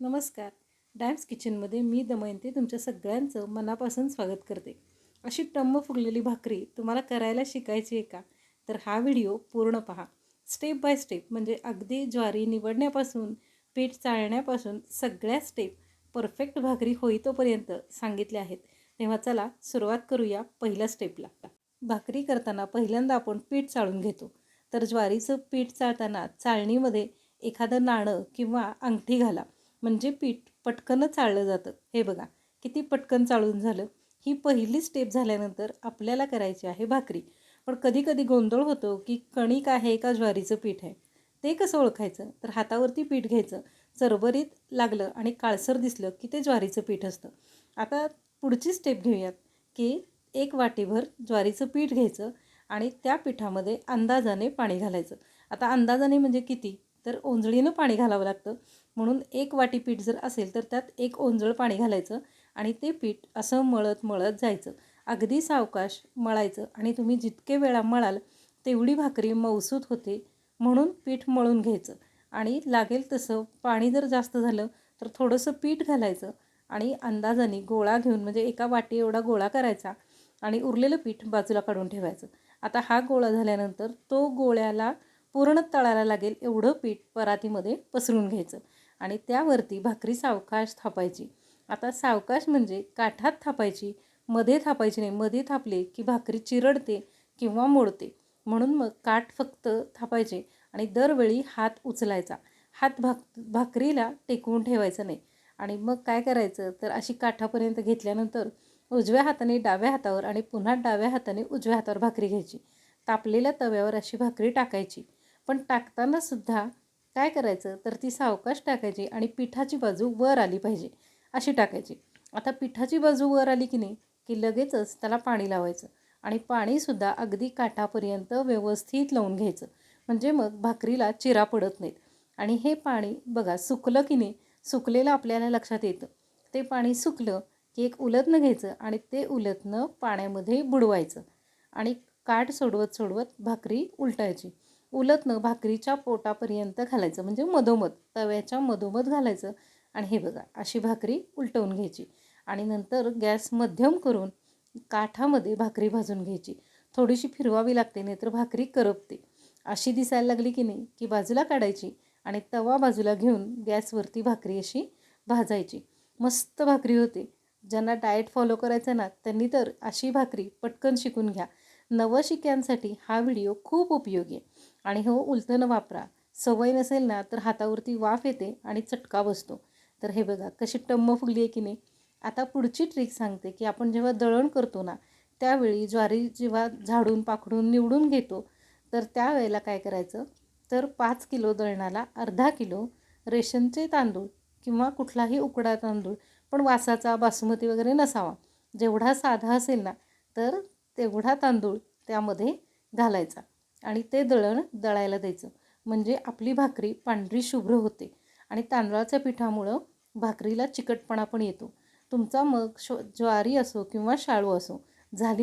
नमस्कार. डॅम्स किचनमध्ये मी दमयंती तुमच्या सगळ्यांचं मनापासून स्वागत करते. अशी टम्म फुगलेली भाकरी तुम्हाला करायला शिकायची आहे का? तर हा व्हिडिओ पूर्ण पहा. स्टेप बाय स्टेप म्हणजे अगदी ज्वारी निवडण्यापासून पीठ चाळण्यापासून सगळ्या स्टेप परफेक्ट भाकरी होईतोपर्यंत सांगितल्या आहेत. तेव्हा चला सुरुवात करूया पहिल्या स्टेपला भाकरी करताना पहिल्यांदा आपण पीठ चाळून घेतो. तर ज्वारीचं पीठ चाळताना चाळणीमध्ये एखादं नाणं किंवा अंगठी घाला. म्हणजे पीठ पटकन चाळलं जातं. हे बघा किती पटकन चाळून झालं. ही पहिली स्टेप झाल्यानंतर आपल्याला करायची आहे भाकरी. पण कधी कधी गोंधळ होतो की कणिक आहे का ज्वारीचं पीठ आहे? ते कसं ओळखायचं? तर हातावरती पीठ घ्यायचं. चरबरीत लागलं आणि काळसर दिसलं की ते ज्वारीचं पीठ असतं. आता पुढची स्टेप घेऊयात की एक वाटीभर ज्वारीचं पीठ घ्यायचं आणि त्या पिठामध्ये अंदाजाने पाणी घालायचं. आता अंदाजाने म्हणजे किती? तर ओंजळीनं पाणी घालावं लागतं. म्हणून एक वाटी पीठ जर असेल तर त्यात एक ओंजळ पाणी घालायचं आणि ते पीठ असं मळत मळत जायचं. अगदी सावकाश मळायचं आणि तुम्ही जितके वेळा मळाल तेवढी भाकरी मऊसूत होते. म्हणून पीठ मळून घ्यायचं. आणि लागेल तसं पाणी जर जास्त झालं तर थोडंसं पीठ घालायचं आणि अंदाजाने गोळा घेऊन म्हणजे एका वाटी एवढा गोळा करायचा आणि उरलेलं पीठ बाजूला काढून ठेवायचं. आता हा गोळा झाल्यानंतर तो गोळ्याला पूर्ण तळायला लागेल एवढं पीठ परातीमध्ये पसरून घ्यायचं. आणि त्यावरती भाकरी सावकाश थापायची. आता सावकाश म्हणजे काठात थापायची मध्ये थापायची नाही मध्ये थापले की भाकरी चिरडते किंवा मोडते. म्हणून मग काठ फक्त थापायचे आणि दरवेळी हात उचलायचा. हात भाक भाकरीला टेकवून ठेवायचं नाही. आणि मग काय करायचं? तर अशी काठापर्यंत घेतल्यानंतर उजव्या हाताने डाव्या हातावर आणि पुन्हा डाव्या हाताने उजव्या हातावर भाकरी घ्यायची. तापलेल्या तव्यावर अशी भाकरी टाकायची. पण टाकताना सुद्धा काय करायचं? तर ती सावकाश टाकायची आणि पिठाची बाजू वर आली पाहिजे अशी टाकायची. आता पिठाची बाजू वर आली की नाही की लगेचच त्याला पाणी लावायचं आणि पाणीसुद्धा अगदी काठापर्यंत व्यवस्थित लावून घ्यायचं. म्हणजे मग भाकरीला चिरा पडत नाहीत. आणि हे पाणी बघा सुकलं की नाही सुकलेलं आपल्याला लक्षात येतं. ते पाणी सुकलं की एक उलटणं घ्यायचं आणि ते उलटणं पाण्यामध्ये बुडवायचं आणि काठ सोडवत सोडवत भाकरी उलटायची. उलटणं भाकरीच्या पोटापर्यंत घालायचं. म्हणजे मधोमध तव्याच्या मधोमध घालायचं. आणि हे बघा अशी भाकरी उलटवून घ्यायची. आणि नंतर गॅस मध्यम करून काठामध्ये भाकरी भाजून घ्यायची. थोडीशी फिरवावी लागते नाहीतर भाकरी करपते. अशी दिसायला लागली की नाही की बाजूला काढायची आणि तवा बाजूला घेऊन गॅसवरती भाकरी अशी भाजायची. मस्त भाकरी होते. ज्यांना डाएट फॉलो करायचं ना त्यांनी तर अशी भाकरी पटकन शिकून घ्या. नवशिक्यांसाठी हा व्हिडिओ खूप उपयोगी आहे. आणि हो उलथनं वापरा. सवय नसेल ना तर हातावरती वाफ येते आणि चटका बसतो. तर हे बघा कशी टम्म फुगली आहे की नाही? आता पुढची ट्रिक सांगते की आपण जेव्हा दळण करतो ना त्यावेळी ज्वारी जेव्हा झाडून पाखडून निवडून घेतो तर त्यावेळेला काय करायचं? तर पाच किलो दळणाला अर्धा किलो रेशनचे तांदूळ किंवा कुठलाही उकडा तांदूळ पण वासाचा बासमती वगैरे नसावा. जेवढा साधा असेल ना तर तेवढा तांदूळ त्यामध्ये घालायचा. आणि ते दळण दळायला द्यायचं. म्हणजे आपली भाकरी पांढरी शुभ्र होते. आणि तांदळाच्या पिठामुळं भाकरीला चिकटपणा पण येतो. तुमचा मग शो ज्वारी असो किंवा शाळू असो झाली